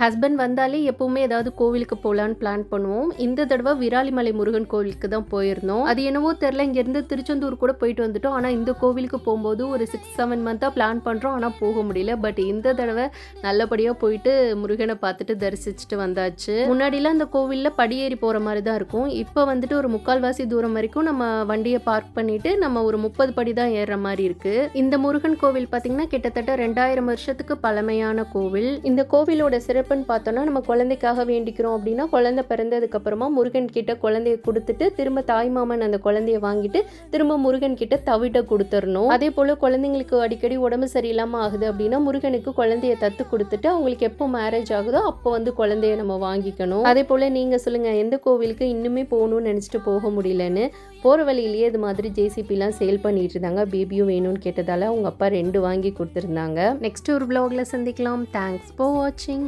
Husband வந்தாலே எப்பவுமே ஏதாவது கோவிலுக்கு போகலான்னு பிளான் பண்ணுவோம். இந்த தடவை விராலிமலை முருகன் கோவிலுக்கு தான் போயிருந்தோம். அது என்னவோ தெரில இங்கேருந்து திருச்செந்தூர் கூட போயிட்டு வந்துட்டோம். ஆனால் இந்த கோவிலுக்கு போகும்போது ஒரு சிக்ஸ் செவன் மந்த்தாக பிளான் பண்ணுறோம் ஆனால் போக முடியல. பட் இந்த தடவை நல்லபடியாக போயிட்டு முருகனை பார்த்துட்டு தரிசிச்சுட்டு வந்தாச்சு. முன்னாடிலாம் அந்த கோவிலில் படியேறி போகிற மாதிரி தான் இருக்கும். இப்போ வந்துட்டு ஒரு முக்கால்வாசி தூரம் வரைக்கும் நம்ம வண்டியை பார்க் பண்ணிட்டு நம்ம ஒரு முப்பது படி தான் ஏறுற மாதிரி இருக்குது இந்த முருகன் கோவில் பார்த்தீங்கன்னா கிட்டத்தட்ட ரெண்டாயிரம் வருஷத்துக்கு பழமையான கோவில். இந்த கோவிலோட சிறப்பு சிறப்புன்னு பார்த்தோன்னா நம்ம குழந்தைக்காக வேண்டிக்கிறோம் அப்படின்னா குழந்தை பிறந்ததுக்கப்புறமா முருகன் கிட்ட குழந்தைய கொடுத்துட்டு திரும்ப தாய்மாமன் அந்த குழந்தைய வாங்கிட்டு திரும்ப முருகன் கிட்ட தவிட்ட கொடுத்துடணும். அதே போல குழந்தைங்களுக்கு அடிக்கடி உடம்பு சரியில்லாம ஆகுது அப்படின்னா முருகனுக்கு குழந்தைய தத்து கொடுத்துட்டு அவங்களுக்கு எப்போ மேரேஜ் ஆகுதோ அப்போ வந்து குழந்தைய நம்ம வாங்கிக்கணும். அதே போல நீங்க சொல்லுங்க எந்த கோவிலுக்கு இன்னுமே போகணும்னு நினைச்சிட்டு போக முடியலன்னு போகிற வழியிலேயே இது மாதிரி ஜேசிபிலாம் சேல் பண்ணிட்டு இருந்தாங்க. பேபியும் வேணும்னு கேட்டதால அவங்க அப்பா ரெண்டு வாங்கி கொடுத்துருந்தாங்க. நெக்ஸ்ட் ஒரு ப்ளாகில் சந்திக்கலாம். தேங்க்ஸ் ஃபார் வாட்சிங்